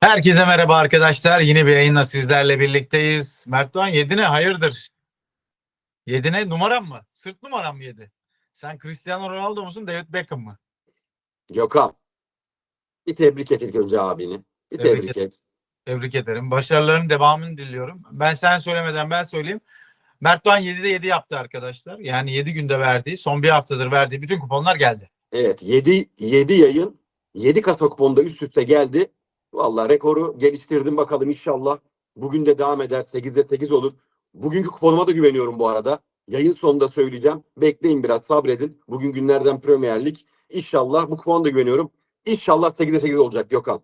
Herkese merhaba arkadaşlar. Yine bir yayınla sizlerle birlikteyiz. Mert Doğan 7 ne? Hayırdır? 7 ne? Numaram mı? Sırt numaram mı 7? Sen Cristiano Ronaldo musun? David Beckham mı? Gökhan. Bir tebrik et ilk önce abini. Bir Tebrik tebrik et. Tebrik ederim. Başarıların devamını diliyorum. Ben sen söylemeden ben söyleyeyim. Mert Doğan 7'de 7 yaptı arkadaşlar. Yani 7 günde verdiği, son bir haftadır verdiği bütün kuponlar geldi. Evet 7 7 yayın 7 kasa kuponda üst üste geldi. Vallahi rekoru geliştirdim bakalım inşallah. Bugün de devam eder. 8'de 8 olur. Bugünkü kuponuma da güveniyorum bu arada. Yayın sonunda söyleyeceğim. Bekleyin biraz sabredin. Bugün günlerden Premier Lig. İnşallah bu kupona da güveniyorum. İnşallah 8'de 8 olacak Gökhan.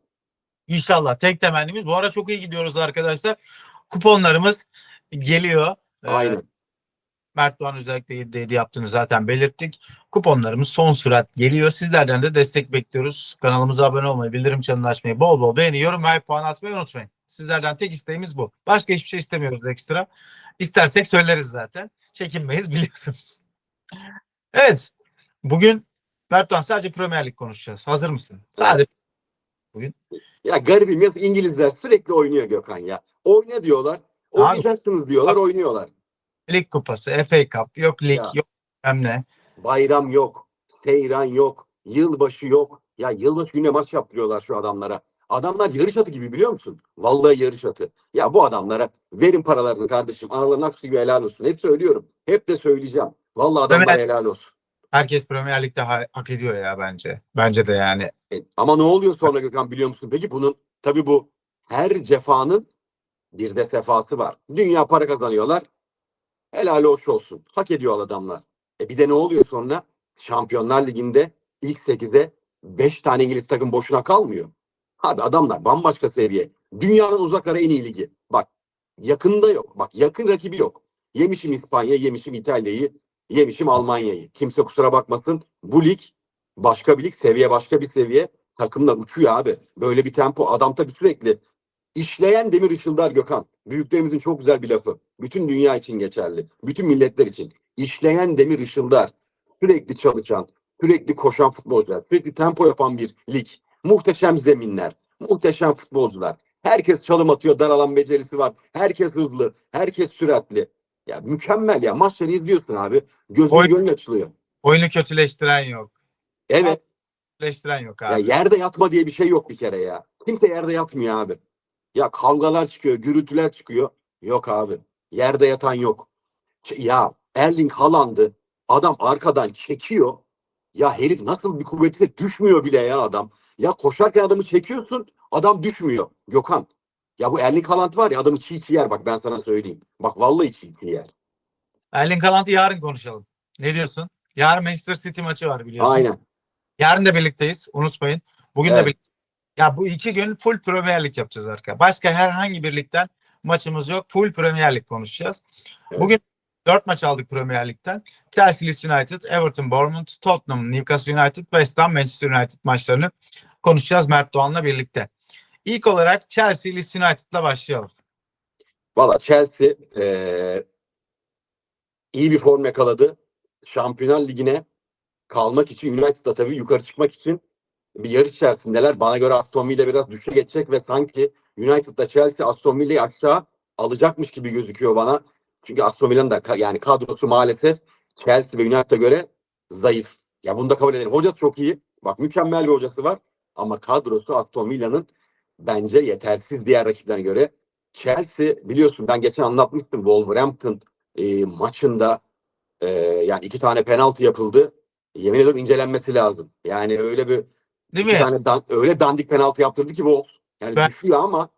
İnşallah. Tek temennimiz. Bu ara çok iyi gidiyoruz arkadaşlar. Kuponlarımız geliyor. Ee, Aynen. Mert Doğan özellikle 7'de 7 yaptığını zaten belirttik. Kuponlarımız son sürat geliyor. Sizlerden de destek bekliyoruz. Kanalımıza abone olmayı, bildirim çanını açmayı, bol bol beğeni, yorum ve puan atmayı unutmayın. Sizlerden tek isteğimiz bu. Başka hiçbir şey istemiyoruz ekstra. İstersek söyleriz zaten. Çekinmeyiz biliyorsunuz. Evet. Bugün Mert Doğan sadece Premier Lig konuşacağız. Hazır mısın? Sadece Ya garibim ya İngilizler sürekli oynuyor Gökhan ya. Oyna diyorlar. Oynayacaksınız diyorlar oynuyorlar. Lig Kupası, FA Cup, yok lig, Ya. yok bilmem ne. Bayram yok. Seyran yok. Yılbaşı yok. Ya yılbaşı gününe maç yaptırıyorlar şu adamlara. Adamlar yarış atı gibi biliyor musun? Vallahi yarış atı. Ya bu adamlara verin paralarını kardeşim. Analarının aksu gibi helal olsun. Hep söylüyorum. Hep de söyleyeceğim. Vallahi adamlara Premier- helal olsun. Herkes Premier Lig'de ha- hak ediyor ya bence. Bence de yani. E, ama ne oluyor sonra Gökhan biliyor musun? Peki bunun tabii bu her cefanın bir de sefası var. Dünya para kazanıyorlar. Helal hoş olsun. Hak ediyor adamlar. E bir de ne oluyor sonra? Şampiyonlar Ligi'nde ilk 8'e 5 tane İngiliz takım boşuna kalmıyor. Abi adamlar bambaşka seviye. Dünyanın uzaklara en iyi ligi. Bak yakında yok. Bak yakın rakibi yok. Yemişim İspanya, yemişim İtalya'yı, yemişim Almanya'yı. Kimse kusura bakmasın. Bu lig başka bir lig, seviye başka bir seviye. Takımlar uçuyor abi. Böyle bir tempo. Adam tabii sürekli işleyen demir ışıldar Gökhan. Büyüklerimizin çok güzel bir lafı. Bütün dünya için geçerli. Bütün milletler için. İşleyen demir ışıldar. Sürekli çalışan, sürekli koşan futbolcular, sürekli tempo yapan bir lig. Muhteşem zeminler, muhteşem futbolcular. Herkes çalım atıyor, dar alan becerisi var. Herkes hızlı, herkes süratli. Ya mükemmel ya. Maçları izliyorsun abi. Gözün Oy- gönlün açılıyor. Oyunu kötüleştiren yok. Evet. Kötüleştiren yok Ya abi. yerde yatma diye bir şey yok bir kere ya. Kimse yerde yatmıyor abi. Ya kavgalar çıkıyor, gürültüler çıkıyor. Yok abi. Yerde yatan yok. Ya Erling Haaland'ı adam arkadan çekiyor. Ya herif nasıl bir kuvvetiyle düşmüyor bile ya adam. Ya koşarken adamı çekiyorsun, adam düşmüyor. Gökhan. Ya bu Erling Haaland var ya adamı çiğ çiğ yer bak ben sana söyleyeyim. Bak vallahi çiğ çiğ yer. Erling Haaland'ı yarın konuşalım. Ne diyorsun? Yarın Manchester City maçı var biliyorsun. Aynen. Yarın da birlikteyiz. Unutmayın. Bugün de Evet. birlikte. Ya bu iki gün full Premier Lig yapacağız arkadaşlar. Başka herhangi bir ligden maçımız yok. Full Premier Lig konuşacağız. Bugün 4 maç aldık Premier Lig'den. Chelsea Leeds United, Everton Bournemouth, Tottenham, Newcastle United, West Ham, Manchester United maçlarını konuşacağız Mert Doğan'la birlikte. İlk olarak Chelsea Leeds United'la başlayalım. Valla Chelsea eee, iyi bir form yakaladı. Şampiyonlar Ligi'ne kalmak için United'da tabii yukarı çıkmak için bir yarış içerisindeler. Bana göre Aston Villa biraz düşe geçecek ve sanki United'da Chelsea Aston Villa'yı aşağı alacakmış gibi gözüküyor bana. Çünkü Aston Villa'nın da yani kadrosu maalesef Chelsea ve United'a göre zayıf. Ya bunu da kabul edelim. Hoca çok iyi. Bak mükemmel bir hocası var. Ama kadrosu Aston Villa'nın bence yetersiz diğer rakiplerine göre. Chelsea biliyorsun ben geçen anlatmıştım Wolverhampton e, maçında e, yani iki tane penaltı yapıldı. Yemin ediyorum incelenmesi lazım. Yani öyle bir Değil iki mi? tane dan- öyle dandik penaltı yaptırdı ki Wolves. Yani Ben- düşüyor ama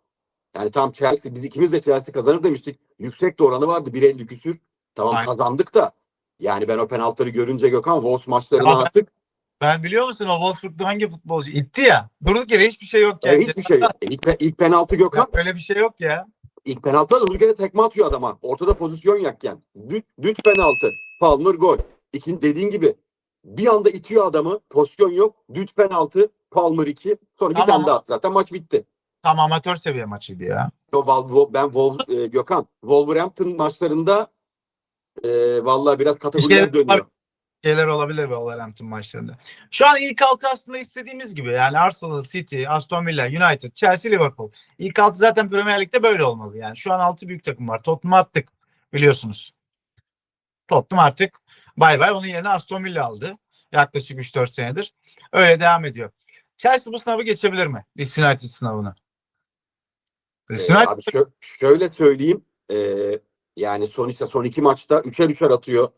yani tam Chelsea biz ikimiz de Chelsea kazanır demiştik. Yüksek de oranı vardı 1.50 küsür. Tamam Aynen. kazandık da yani ben o penaltıları görünce Gökhan Wolves maçlarını Ya ben- artık Ben biliyor musun o Wolfsburg'da hangi futbolcu itti ya. Durduk yere hiçbir şey yok e, yani. hiçbir şey yok. E, ilk, pe- ilk penaltı Gökhan Öyle bir şey yok ya. İlk penaltıda da durduk yere tekme atıyor adama. Ortada pozisyon yokken. Düt, düt penaltı. Palmer gol. İkinci dediğin gibi bir anda itiyor adamı. Pozisyon yok. Düt penaltı. Palmer 2. Sonra bir Tamam. tane daha. Zaten maç bitti. Tam amatör seviye maçıydı ya. O, Val- Vo- ben Wolves, e, Gökhan Wolverhampton maçlarında e, vallahi biraz kategoriler Bir şey- dönüyor. şeyler olabilir Wolverhampton maçlarında. Şu an ilk altı aslında istediğimiz gibi. Yani Arsenal, City, Aston Villa, United, Chelsea, Liverpool. İlk altı zaten Premier Lig'de böyle olmalı. Yani şu an altı büyük takım var. Tottenham'ı attık biliyorsunuz. Tottenham artık bay bay onun yerine Aston Villa aldı. Yaklaşık 3-4 senedir. Öyle devam ediyor. Chelsea bu sınavı geçebilir mi? Leeds United sınavını. Leeds Ee, United abi şö- şöyle söyleyeyim. Ee, yani son işte son iki maçta üçer üçer atıyor.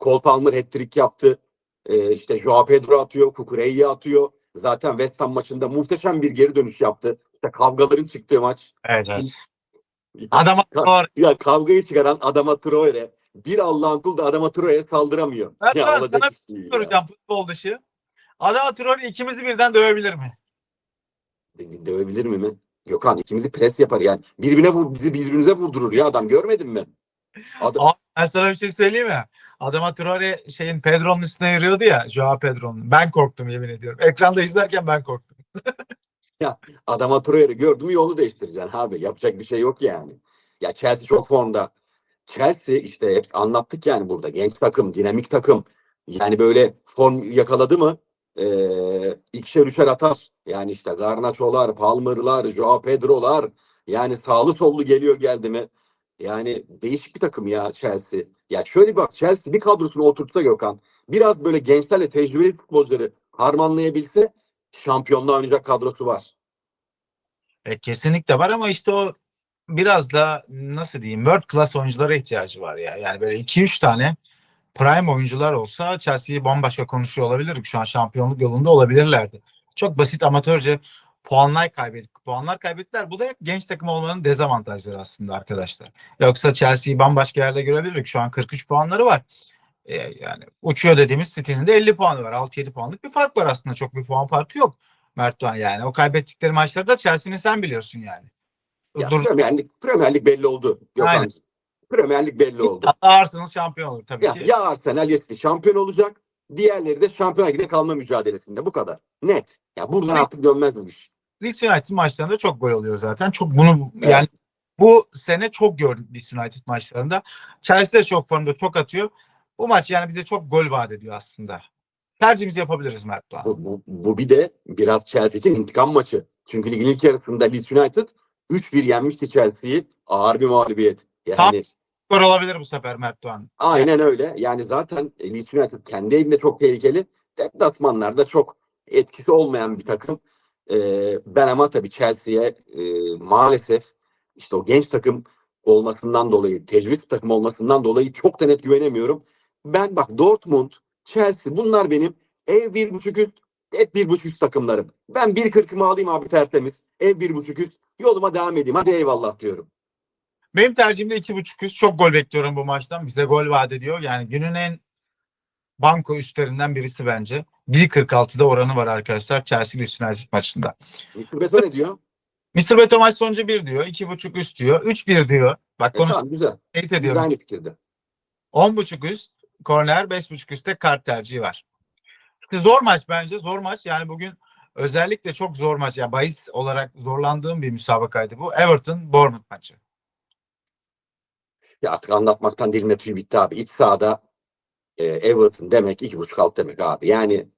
Cole Palmer hat-trick yaptı. Ee, işte Joao Pedro atıyor. Kukureya atıyor. Zaten West Ham maçında muhteşem bir geri dönüş yaptı. İşte kavgaların çıktığı maç. evet, evet. Adama. Ya kavgayı çıkaran Adama Traore. Bir Allah'ın kulu da Adama Traore'ye saldıramıyor. Ben ya sana- değil ya. soracağım futbol dışı. Adama Traore ikimizi birden dövebilir mi? Dö- Dövebilir mi mi? Gökhan ikimizi pres yapar yani. Birbirine vur, bizi birbirimize vurdurur ya adam görmedin mi? Adam, Abi ben sana bir şey söyleyeyim mi? Adama Traore şeyin Pedro'nun üstüne yürüyordu ya. Joao Pedro'nun. Ben korktum yemin ediyorum. Ekranda izlerken ben korktum. Adama Traore'yi gördün mü yolu değiştireceksin abi. Yapacak bir şey yok yani. Ya Chelsea çok formda. Chelsea işte hep anlattık yani burada. Genç takım, dinamik takım. Yani böyle form yakaladı mı eee ikişer üçer atar. Yani işte Garnacho'lar, Palmer'lar, Joao Pedro'lar. Yani sağlı sollu geliyor geldi mi? Yani değişik bir takım ya Chelsea. Ya şöyle bak Chelsea bir kadrosunu oturtsa Gökhan. Biraz böyle gençlerle tecrübeli futbolcuları harmanlayabilse şampiyonluğa oynayacak kadrosu var. E, kesinlikle var ama işte o biraz da nasıl diyeyim world class oyunculara ihtiyacı var ya. Yani böyle 2-3 tane prime oyuncular olsa Chelsea'yi bambaşka konuşuyor olabilirdik. Şu an şampiyonluk yolunda olabilirlerdi. Çok basit amatörce puanlar kaybettik. Puanlar kaybettiler. Bu da hep genç takım olmanın dezavantajları aslında arkadaşlar. Yoksa Chelsea'yi bambaşka yerde görebilirdik. Şu an 43 puanları var. E, yani uçuyor dediğimiz City'nin de 50 puanı var. 6-7 puanlık bir fark var aslında. Çok bir puan farkı yok. Mert Doğan yani. O kaybettikleri maçlarda Chelsea'nin sen biliyorsun yani. Ya Dur, Premier Lig, Premier Lig belli oldu Aynen. Gökhan. Premier Lig belli oldu. Arsenal şampiyon olur tabii Ya, ki. ya Arsenal ya City şampiyon olacak. Diğerleri de Şampiyonlar Ligi'ne kalma mücadelesinde. Bu kadar. Net. Ya buradan artık dönmez bu iş. Leeds United maçlarında çok gol oluyor zaten. Çok bunu Evet. yani bu sene çok gördük Leeds United maçlarında. Chelsea de çok formda çok atıyor. Bu maç yani bize çok gol vaat ediyor aslında. Tercihimizi yapabiliriz Mert Doğan. Bu, bu, bu bir de biraz Chelsea için intikam maçı. Çünkü ligin ilk yarısında Leeds United 3-1 yenmişti Chelsea'yi. Ağır bir mağlubiyet. Yani Tam- Skor olabilir bu sefer Mert Doğan. aynen öyle. Yani zaten Leeds United kendi evinde çok tehlikeli. Deplasmanlarda çok etkisi olmayan bir takım. Ee, ben ama tabii Chelsea'ye e, maalesef işte o genç takım olmasından dolayı, tecrübeli takım olmasından dolayı çok da net güvenemiyorum. Ben bak Dortmund, Chelsea bunlar benim ev bir buçuk üst, hep bir buçuk üst takımlarım. Ben bir kırkımı alayım abi tertemiz. Ev bir buçuk üst. Yoluma devam edeyim. Hadi eyvallah diyorum. Benim tercihim de 2.5 üst. Çok gol bekliyorum bu maçtan. Bize gol vaat ediyor. Yani günün en banko üstlerinden birisi bence. 1.46'da oranı var arkadaşlar Chelsea Leeds United maçında. Mr. Beto ne diyor? Mr. Beto maç sonucu 1 diyor. 2.5 üst diyor. 3-1 diyor. Bak E, konu tamam güzel. teyit Biz ediyoruz. aynı fikirde. 10.5 üst korner 5.5 üstte kart tercihi var. İşte zor maç bence zor maç. Yani bugün özellikle çok zor maç. Yani bahis olarak zorlandığım bir müsabakaydı bu. Everton Bournemouth maçı. Ya artık anlatmaktan dilimde tüy bitti abi. İç sahada e, Everton demek iki buçuk alt demek abi. Yani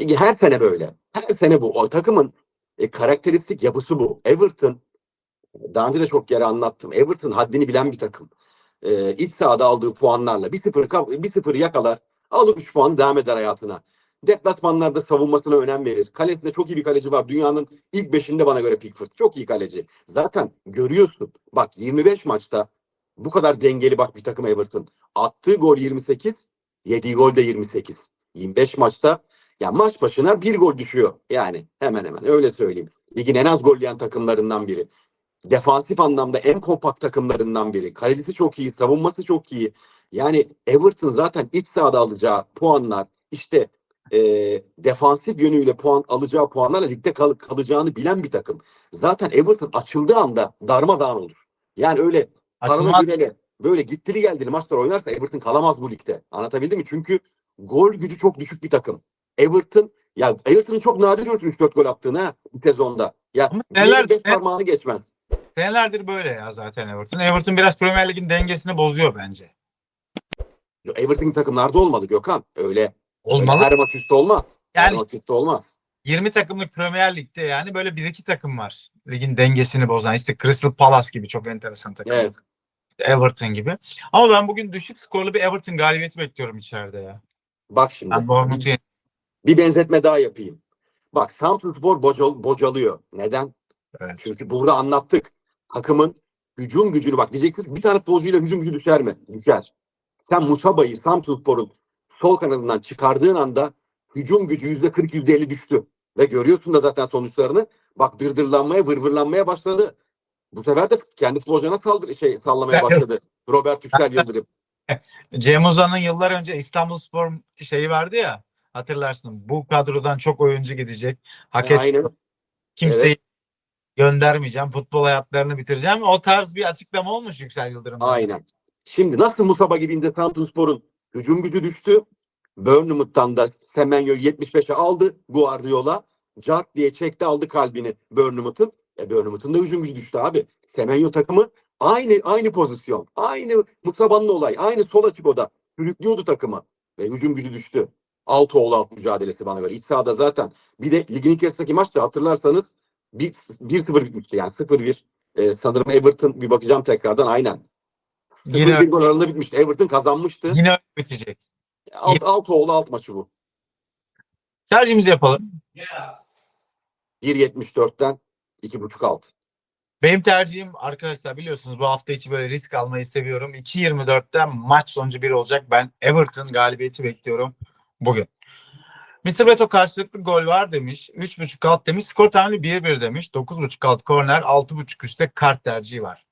e, her sene böyle. Her sene bu. O takımın e, karakteristik yapısı bu. Everton daha önce de çok kere anlattım. Everton haddini bilen bir takım. E, iç sahada aldığı puanlarla bir sıfır ka- bir sıfır yakalar. Alır 3 puanı devam eder hayatına. Deplasmanlarda savunmasına önem verir. Kalesinde çok iyi bir kaleci var. Dünyanın ilk beşinde bana göre Pickford. Çok iyi kaleci. Zaten görüyorsun. Bak 25 maçta bu kadar dengeli bak bir takım Everton. Attığı gol 28, yediği gol de 28. 25 maçta ya maç başına bir gol düşüyor. Yani hemen hemen öyle söyleyeyim. Ligin en az gol yiyen takımlarından biri. Defansif anlamda en kompakt takımlarından biri. Kalecisi çok iyi, savunması çok iyi. Yani Everton zaten iç sahada alacağı puanlar işte e, defansif yönüyle puan alacağı puanlarla ligde kal- kalacağını bilen bir takım. Zaten Everton açıldığı anda darmadağın olur. Yani öyle paralı güneyle böyle gittili geldili maçlar oynarsa Everton kalamaz bu ligde. Anlatabildim mi? Çünkü gol gücü çok düşük bir takım. Everton ya Everton'ın çok nadir görürsün 3-4 gol attığını ha bir sezonda. Ya neler- beş parmağını geçmez. Senelerdir böyle ya zaten Everton. Everton biraz Premier Lig'in dengesini bozuyor bence. Everton takımlarda olmalı Gökhan. Öyle Olmalı. her maç üstü olmaz. her Yani- maç üstü olmaz. 20 takımlık Premier Lig'de yani böyle bir iki takım var. Ligin dengesini bozan. İşte Crystal Palace gibi çok enteresan takım. Evet. İşte Everton gibi. Ama ben bugün düşük skorlu bir Everton galibiyeti bekliyorum içeride ya. Bak şimdi. Ben Bournemouth'u Bir benzetme daha yapayım. Bak Samsunspor bocal, bocalıyor. Neden? Evet. Çünkü burada anlattık. Takımın hücum gücünü bak diyeceksiniz bir tane futbolcuyla hücum gücü düşer mi? Düşer. Sen Musaba'yı Samsunspor'un sol kanadından çıkardığın anda hücum gücü yüzde 40 yüzde 50 düştü. Ve görüyorsun da zaten sonuçlarını. Bak dırdırlanmaya vırvırlanmaya başladı. Bu sefer de kendi futbolcularına saldır şey sallamaya Evet. başladı. Robert Yüksel Yıldırım. Cem Uzan'ın yıllar önce İstanbulspor şeyi vardı ya. Hatırlarsın. Bu kadrodan çok oyuncu gidecek. Hak et Aynen. kimseyi göndermeyeceğim. Futbol hayatlarını bitireceğim. O tarz bir açıklama olmuş Yüksel Yıldırım'dan. Aynen. Şimdi nasıl Musaba gidince Samsunspor'un hücum gücü düştü. Bournemouth'tan da Semenyo'yu 75'e aldı Guardiola. Cart diye çekti aldı kalbini Bournemouth'un. E Bournemouth'un da hücum gücü düştü abi. Semenyo takımı aynı aynı pozisyon. Aynı Musaba'nın olay. Aynı sol açık o da. Sürüklüyordu takımı. Ve hücum gücü düştü. Altı oğlu alt mücadelesi bana göre. İç sahada zaten. Bir de ligin ilk yarısındaki maçta hatırlarsanız 1-0 bitmişti. Yani 0-1. E, sanırım Everton bir bakacağım tekrardan aynen. Yine- 0-1 gol aralığında bitmişti. Everton kazanmıştı. Yine öyle bitecek. Alt, alt oğlu alt maçı bu. Tercihimizi yapalım. 1.74'ten 2.5 alt. Benim tercihim arkadaşlar biliyorsunuz bu hafta içi böyle risk almayı seviyorum. 2.24'ten maç sonucu 1 olacak. Ben Everton galibiyeti bekliyorum bugün. Mr. Beto karşılıklı gol var demiş. 3.5 alt demiş. Skor tahmini 1-1 demiş. 9.5 alt korner. 6.5 üstte kart tercihi var.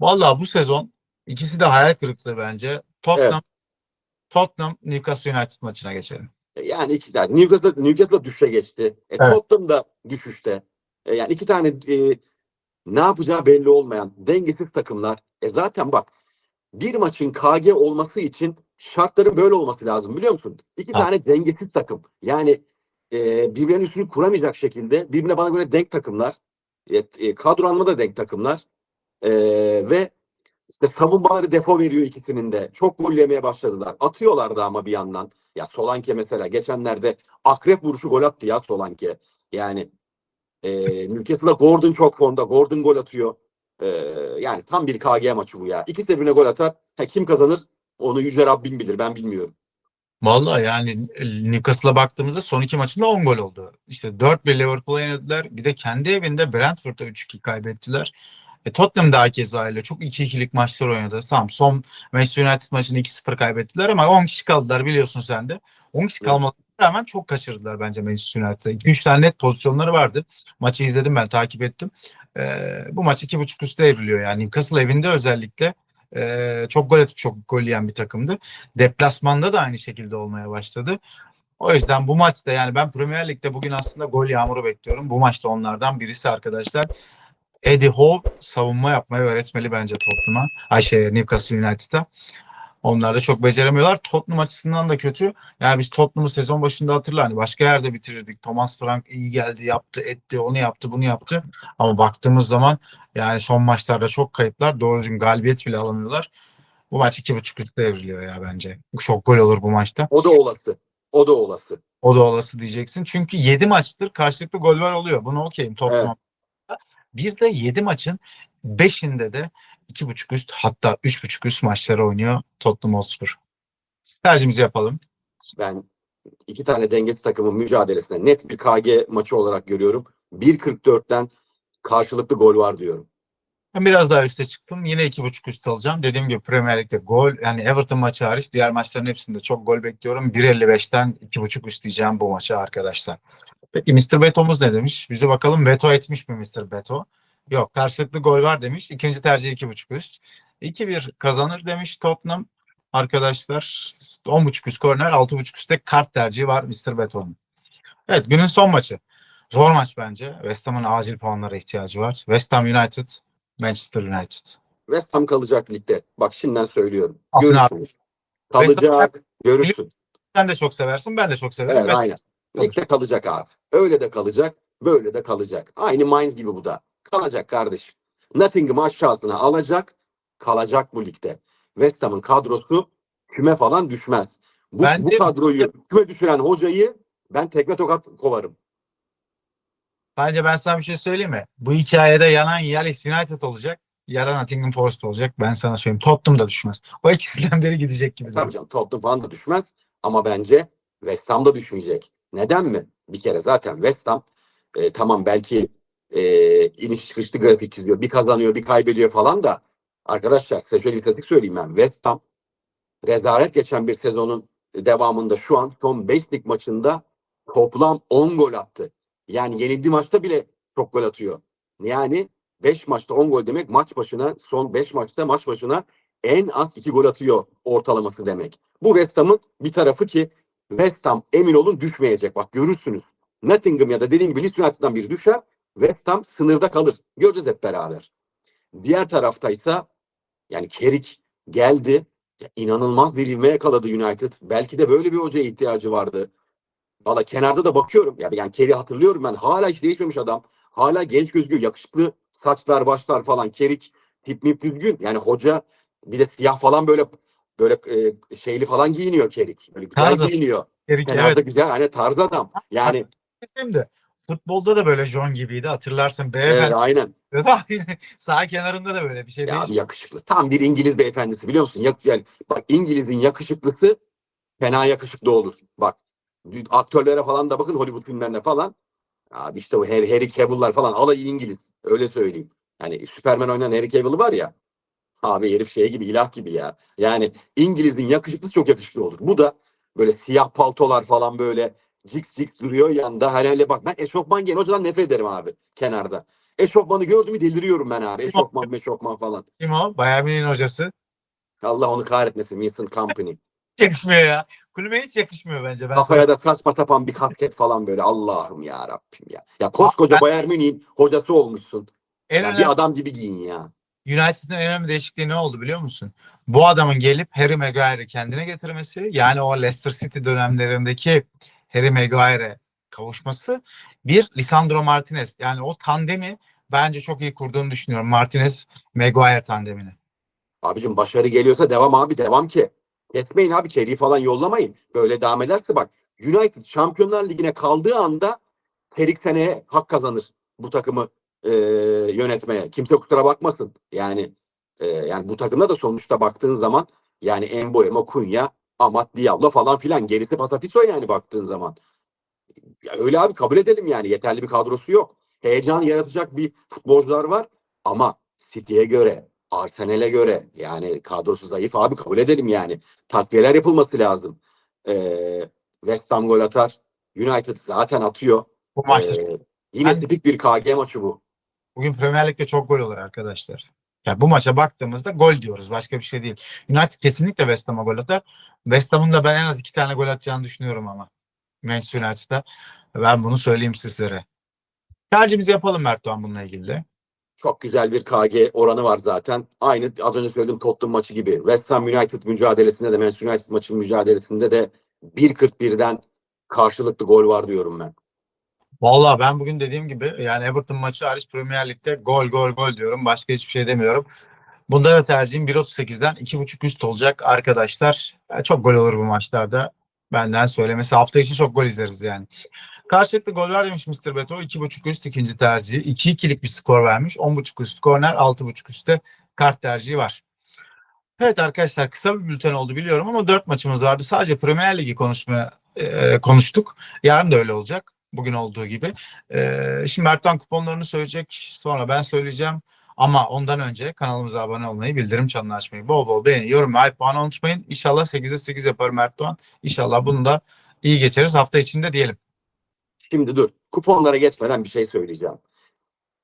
Vallahi bu sezon ikisi de hayal kırıklığı bence. Tottenham Tottenham Newcastle United maçına geçelim. Yani iki tane. Newcastle, Newcastle düşüşe geçti. E, Evet. Tottenham da düşüşte. E, yani iki tane e, ne yapacağı belli olmayan dengesiz takımlar. E zaten bak bir maçın KG olması için şartların böyle olması lazım biliyor musun? İki Ha. tane dengesiz takım. Yani e, birbirinin üstünü kuramayacak şekilde birbirine bana göre denk takımlar. E, e, kadro anlamında da denk takımlar. E, ve işte savunmaları defo veriyor ikisinin de. Çok gol yemeye başladılar. Atıyorlardı ama bir yandan. Ya Solanke mesela geçenlerde akrep vuruşu gol attı ya Solanke. Yani e, Newcastle'da Gordon çok formda. Gordon gol atıyor. E, yani tam bir KG maçı bu ya. İkisi birbirine gol atar. Ha, kim kazanır? Onu Yüce Rabbim bilir. Ben bilmiyorum. Vallahi yani Newcastle'a baktığımızda son iki maçında 10 gol oldu. İşte 4-1 Liverpool'a yenildiler. Bir de kendi evinde Brentford'a 3-2 kaybettiler. E, Tottenham da keza öyle. Çok 2-2'lik maçlar oynadı. Tamam son Manchester United maçını 2-0 kaybettiler ama 10 kişi kaldılar biliyorsun sen de. 10 kişi kalmalarına rağmen çok kaçırdılar bence Manchester United'a. 2-3 tane net pozisyonları vardı. Maçı izledim ben takip ettim. E, bu maç 2.5 üstte evriliyor yani. Newcastle evinde özellikle e, çok gol atıp çok gol yiyen bir takımdı. Deplasmanda da aynı şekilde olmaya başladı. O yüzden bu maçta yani ben Premier Lig'de bugün aslında gol yağmuru bekliyorum. Bu maçta onlardan birisi arkadaşlar. Eddie Howe savunma yapmayı öğretmeli bence Tottenham'a. Ay şey Newcastle United'a. Onlar da çok beceremiyorlar. Tottenham açısından da kötü. Yani biz Tottenham'ı sezon başında hatırla hani başka yerde bitirirdik. Thomas Frank iyi geldi, yaptı, etti, onu yaptı, bunu yaptı. Ama baktığımız zaman yani son maçlarda çok kayıplar. Doğru düzgün galibiyet bile alamıyorlar. Bu maç iki buçuk üstte evriliyor ya bence. Çok gol olur bu maçta. O da olası. O da olası. O da olası diyeceksin. Çünkü 7 maçtır karşılıklı gol var oluyor. Bunu okeyim Tottenham. Bir de 7 maçın 5'inde de 2.5 üst hatta 3.5 üst maçları oynuyor Tottenham Hotspur. Tercihimizi yapalım. Ben iki tane dengesiz takımın mücadelesine net bir KG maçı olarak görüyorum. 1.44'ten karşılıklı gol var diyorum. Ben biraz daha üste çıktım. Yine 2.5 üst alacağım. Dediğim gibi Premier Lig'de gol yani Everton maçı hariç diğer maçların hepsinde çok gol bekliyorum. 1.55'ten 2.5 üst diyeceğim bu maça arkadaşlar. Peki Mr. Beto'muz ne demiş? Bize bakalım veto etmiş mi Mr. Beto? Yok karşılıklı gol var demiş. İkinci tercih 2.5 üst. 2-1 kazanır demiş Tottenham. Arkadaşlar 10.5 üst korner 6.5 üstte kart tercihi var Mr. Beto'nun. Evet günün son maçı. Zor maç bence. West Ham'ın acil puanlara ihtiyacı var. West Ham United, Manchester United. West Ham kalacak ligde. Bak şimdiden söylüyorum. Aslında Görürsünüz. Kalacak. Görürsün. Sen de çok seversin, ben de çok severim. Evet Ve- aynen. Ligde kalacak abi. Öyle de kalacak. Böyle de kalacak. Aynı Mainz gibi bu da. Kalacak kardeşim. Nottingham'ı aşağısına alacak. Kalacak bu ligde. West Ham'ın kadrosu küme falan düşmez. Bu, Bence- bu kadroyu küme düşüren hocayı ben tekme tokat kovarım. Bence ben sana bir şey söyleyeyim mi? Bu hikayede yanan ya Leeds United olacak ya da Nottingham Forest olacak. Ben sana söyleyeyim. Tottenham da düşmez. O ikisinden biri gidecek gibi. Tabii duruyor. canım Tottenham falan da düşmez ama bence West Ham da düşmeyecek. Neden mi? Bir kere zaten West Ham e, tamam belki e, iniş çıkışlı grafik çiziyor. Bir kazanıyor bir kaybediyor falan da arkadaşlar size şöyle bir istatistik söyleyeyim ben. West Ham rezalet geçen bir sezonun devamında şu an son 5 lig maçında toplam 10 gol attı. Yani yenildiği maçta bile çok gol atıyor. Yani 5 maçta 10 gol demek maç başına son 5 maçta maç başına en az 2 gol atıyor ortalaması demek. Bu West Ham'ın bir tarafı ki West Ham emin olun düşmeyecek. Bak görürsünüz. Nottingham ya da dediğim gibi Leeds United'dan biri düşer. West Ham sınırda kalır. Göreceğiz hep beraber. Diğer taraftaysa yani Kerik geldi. Ya inanılmaz bir ivme yakaladı United. Belki de böyle bir hocaya ihtiyacı vardı. Valla kenarda da bakıyorum. Ya yani Kerik'i hatırlıyorum ben. Hala hiç değişmemiş adam. Hala genç gözüküyor. Yakışıklı saçlar başlar falan. Kerik tip mip düzgün. Yani hoca bir de siyah falan böyle böyle e, şeyli falan giyiniyor Kerik. Böyle güzel Tarzı. giyiniyor. Erik, Kenarda evet. güzel hani tarz adam. Yani Şimdi futbolda da böyle John gibiydi. Hatırlarsın beyefendi. aynen. Sağ kenarında da böyle bir şey değil. yakışıklı. Tam bir İngiliz beyefendisi biliyor musun? Yak, yani, bak İngiliz'in yakışıklısı fena yakışıklı olur. Bak aktörlere falan da bakın Hollywood filmlerine falan. Abi işte o Harry, Harry Cavill'lar falan alayı İngiliz. Öyle söyleyeyim. Yani Superman oynayan Harry Cavill var ya. Abi herif şey gibi ilah gibi ya. Yani İngiliz'in yakışıklısı çok yakışıklı olur. Bu da böyle siyah paltolar falan böyle ciks ciks duruyor yanında. Hani öyle bak ben eşofman giyen hocadan nefret ederim abi kenarda. Eşofmanı gördüm mü deliriyorum ben abi. Eşofman meşofman falan. Kim o? Bayern Münih'in hocası. Allah onu kahretmesin Wilson Company. Hiç yakışmıyor ya. Kulübe hiç yakışmıyor bence. Ben Kafaya da saçma sapan bir kasket falan böyle. Allah'ım ya Rabbim ya. Ya koskoca Ben- Bayern Münih'in hocası olmuşsun. en Ya önemli bir adam gibi giyin ya. United'ın en önemli değişikliği ne oldu biliyor musun? Bu adamın gelip Harry Maguire'ı kendine getirmesi yani o Leicester City dönemlerindeki Harry Maguire'e kavuşması bir Lisandro Martinez yani o tandemi bence çok iyi kurduğunu düşünüyorum. Martinez Maguire tandemini. Abicim başarı geliyorsa devam abi devam ki. Kesmeyin abi Kerry'i falan yollamayın. Böyle devam ederse bak United Şampiyonlar Ligi'ne kaldığı anda Terik seneye hak kazanır bu takımı e, yönetmeye. Kimse kusura bakmasın. Yani e, yani bu takımda da sonuçta baktığın zaman yani Emboemo, Kunya, Amat Diallo falan filan gerisi Pasafiso yani baktığın zaman. Ya öyle abi kabul edelim yani yeterli bir kadrosu yok. Heyecan yaratacak bir futbolcular var ama City'ye göre, Arsenal'e göre yani kadrosu zayıf abi kabul edelim yani. Takviyeler yapılması lazım. Ee, West Ham gol atar. United zaten atıyor. Bu maçta Ee, yine Ben- tipik bir KG maçı bu. Bugün Premier Lig'de çok gol olur arkadaşlar. Ya bu maça baktığımızda gol diyoruz. Başka bir şey değil. United kesinlikle West Ham'a gol atar. West Ham'ın da ben en az iki tane gol atacağını düşünüyorum ama. Manchester United'da. Ben bunu söyleyeyim sizlere. Tercihimizi yapalım Mert Doğan bununla ilgili. Çok güzel bir KG oranı var zaten. Aynı az önce söylediğim Tottenham maçı gibi. West Ham United mücadelesinde de Manchester United maçının mücadelesinde de 1.41'den karşılıklı gol var diyorum ben. Vallahi ben bugün dediğim gibi yani Everton maçı hariç Premier Lig'de gol gol gol diyorum. Başka hiçbir şey demiyorum. Bunda da tercihim 1.38'den 2.5 üst olacak arkadaşlar. Çok gol olur bu maçlarda. Benden söylemesi. Hafta içi çok gol izleriz yani. Karşılıklı gol var demiş Mr. Beto. 2.5 üst ikinci tercihi. 2-2'lik bir skor vermiş. 10.5 üst korner. 6.5 üstte kart tercihi var. Evet arkadaşlar kısa bir bülten oldu biliyorum ama 4 maçımız vardı. Sadece Premier Ligi konuşmaya e, konuştuk. Yarın da öyle olacak. Bugün olduğu gibi. Ee, şimdi Mert'ten kuponlarını söyleyecek. Sonra ben söyleyeceğim. Ama ondan önce kanalımıza abone olmayı, bildirim çanını açmayı, bol bol beğeni, yorum ve puanı unutmayın. İnşallah 8'de 8 yapar Mert Doğan. İnşallah bunu da iyi geçeriz hafta içinde diyelim. Şimdi dur. Kuponlara geçmeden bir şey söyleyeceğim.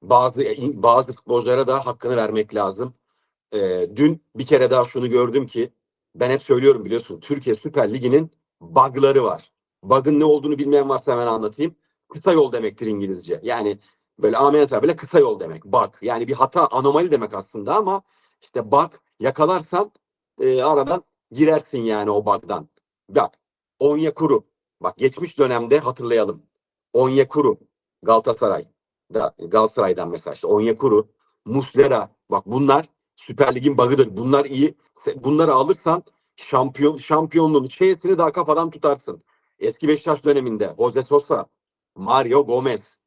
Bazı bazı futbolculara da hakkını vermek lazım. Ee, dün bir kere daha şunu gördüm ki ben hep söylüyorum biliyorsun Türkiye Süper Ligi'nin bug'ları var. Bug'ın ne olduğunu bilmeyen varsa hemen anlatayım. Kısa yol demektir İngilizce. Yani böyle ameliyat tabirle kısa yol demek. Bug. Yani bir hata anomali demek aslında ama işte bug yakalarsan e, aradan girersin yani o bug'dan. Bak Onyekuru. Bak geçmiş dönemde hatırlayalım. Onyekuru Galatasaray da Galatasaray'dan mesela işte Onyekuru, Muslera bak bunlar Süper Lig'in bug'ıdır. Bunlar iyi. Bunları alırsan şampiyon şampiyonluğun şeysini daha kafadan tutarsın. Eski Beşiktaş döneminde Jose Sosa, Mario Gomez,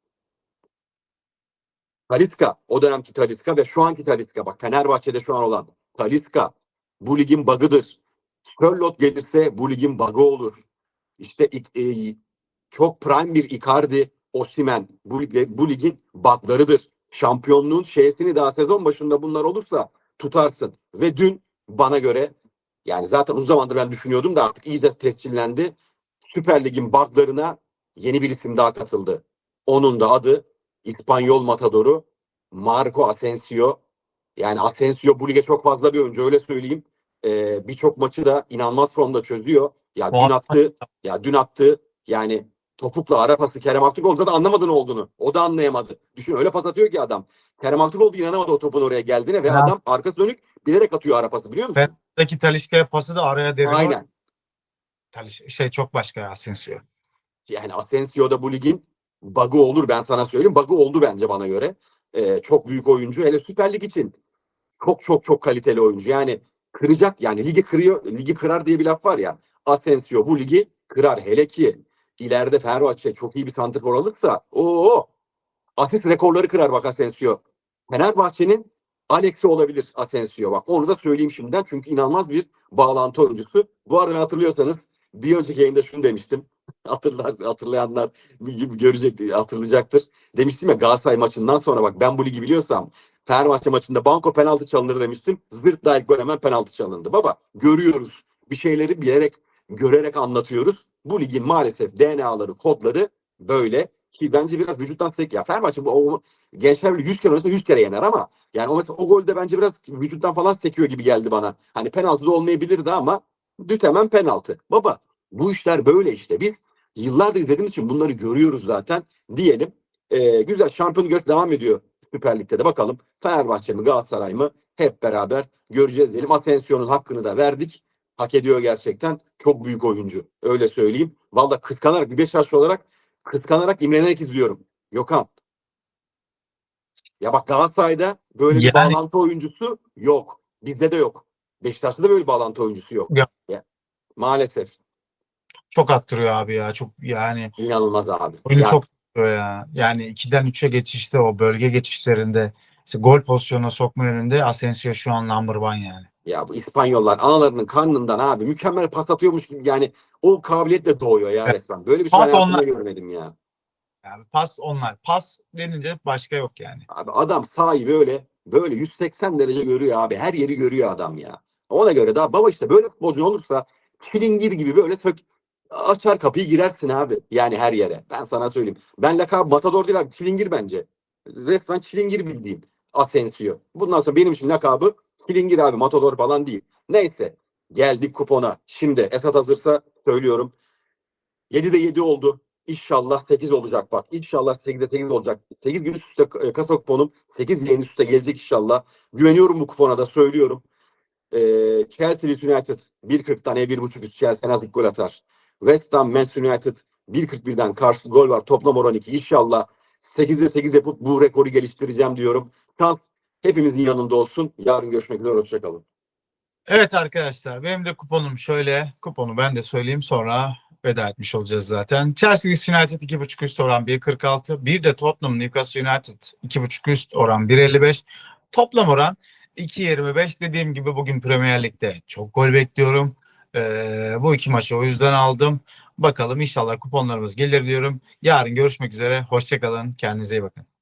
Talisca, o dönemki Talisca ve şu anki Talisca bak Fenerbahçe'de şu an olan Talisca bu ligin bug'ıdır. Sörlot gelirse bu ligin bug'ı olur. İşte e, çok prime bir Icardi, Osimen bu, bu ligin bug'larıdır. Şampiyonluğun şeysini daha sezon başında bunlar olursa tutarsın. Ve dün bana göre yani zaten uzun zamandır ben düşünüyordum da artık iyice tescillendi. Süper Lig'in bug'larına yeni bir isim daha katıldı. Onun da adı İspanyol Matadoru Marco Asensio. Yani Asensio bu lige çok fazla bir oyuncu öyle söyleyeyim. Ee, Birçok maçı da inanılmaz formda çözüyor. Ya dün attı, ya dün attı yani topukla ara pası Kerem Aktürkoğlu zaten anlamadı ne olduğunu. O da anlayamadı. Düşün öyle pas atıyor ki adam. Kerem Aktürkoğlu inanamadı o topun oraya geldiğine ve Ya. adam arkası dönük bilerek atıyor ara pası biliyor musun? Buradaki Talişka'ya pası da araya deriyor. Aynen. Taliş, şey çok başka ya Asensio. Yani Asensio da bu ligin bug'ı olur ben sana söyleyeyim. Bug'ı oldu bence bana göre. Ee, çok büyük oyuncu. Hele Süper Lig için çok çok çok kaliteli oyuncu. Yani kıracak yani ligi kırıyor. Ligi kırar diye bir laf var ya. Asensio bu ligi kırar. Hele ki ileride Fenerbahçe çok iyi bir santrfor alırsa o asist rekorları kırar bak Asensio. Fenerbahçe'nin Alex'i olabilir Asensio. Bak onu da söyleyeyim şimdiden çünkü inanılmaz bir bağlantı oyuncusu. Bu arada hatırlıyorsanız bir önceki yayında şunu demiştim. Hatırlar, hatırlayanlar gibi görecek, hatırlayacaktır. Demiştim ya Galatasaray maçından sonra bak ben bu ligi biliyorsam Fenerbahçe maçında banko penaltı çalınır demiştim. Zırt da ilk gol hemen penaltı çalındı. Baba görüyoruz. Bir şeyleri bilerek, görerek anlatıyoruz. Bu ligin maalesef DNA'ları, kodları böyle ki bence biraz vücuttan sek ya Fenerbahçe bu o, gençler bile 100 kere oynasa 100 kere yener ama yani o mesela o golde bence biraz vücuttan falan sekiyor gibi geldi bana. Hani penaltı da olmayabilirdi ama düt hemen penaltı. Baba bu işler böyle işte. Biz yıllardır izlediğimiz için bunları görüyoruz zaten diyelim. Ee, güzel şampiyon göz devam ediyor Süper Lig'de de bakalım. Fenerbahçe mi Galatasaray mı hep beraber göreceğiz diyelim. Asensio'nun hakkını da verdik. Hak ediyor gerçekten. Çok büyük oyuncu. Öyle söyleyeyim. Valla kıskanarak bir Beşiktaşlı olarak kıskanarak imrenerek izliyorum. Gökhan. Ya bak Galatasaray'da böyle bir Yani- bağlantı oyuncusu yok. Bizde de yok. Beşiktaş'ta da böyle bir bağlantı oyuncusu yok. Yok. Ya, maalesef. Çok attırıyor abi ya. Çok yani İnanılmaz abi. oyunu Ya, çok attırıyor ya. Yani 2'den 3'e geçişte o bölge geçişlerinde işte gol pozisyonuna sokma yönünde Asensio şu an number one yani. ya bu İspanyollar analarının karnından abi mükemmel pas atıyormuş gibi yani o kabiliyetle doğuyor ya Evet. resmen. Böyle bir şey Pas hayatımda onlar. görmedim ya. Yani pas onlar. Pas denince başka yok yani. Abi adam sahayı böyle böyle 180 derece görüyor abi. Her yeri görüyor adam ya. Ona göre daha baba işte böyle futbolcu olursa çilingir gibi böyle sök açar kapıyı girersin abi. Yani her yere. Ben sana söyleyeyim. Ben lakabı Matador değil abi. Çilingir bence. Resmen çilingir bildiğim Asensio. Bundan sonra benim için lakabı çilingir abi. Matador falan değil. Neyse. Geldik kupona. Şimdi Esat hazırsa söylüyorum. 7'de 7 oldu. İnşallah 8 olacak bak. İnşallah 8'de 8 olacak. 8 gün üst üste e, kasa kuponum. 8 yayın üst üste gelecek inşallah. Güveniyorum bu kupona da söylüyorum. Ee, Chelsea United 1.40'dan ev 1.5 üst Chelsea en az gol atar. West Ham Manchester United 1.41'den karşı gol var. Toplam oran 2. İnşallah 8'de 8 yapıp bu rekoru geliştireceğim diyorum. Şans hepimizin yanında olsun. Yarın görüşmek üzere. Hoşçakalın. Evet arkadaşlar benim de kuponum şöyle. Kuponu ben de söyleyeyim sonra veda etmiş olacağız zaten. Chelsea Leeds United 2.5 üst oran 1.46. Bir de Tottenham Newcastle United 2.5 üst oran 1.55. Toplam oran 2.25. Dediğim gibi bugün Premier Lig'de çok gol bekliyorum. Ee, bu iki maçı o yüzden aldım. Bakalım inşallah kuponlarımız gelir diyorum. Yarın görüşmek üzere. Hoşçakalın. Kendinize iyi bakın.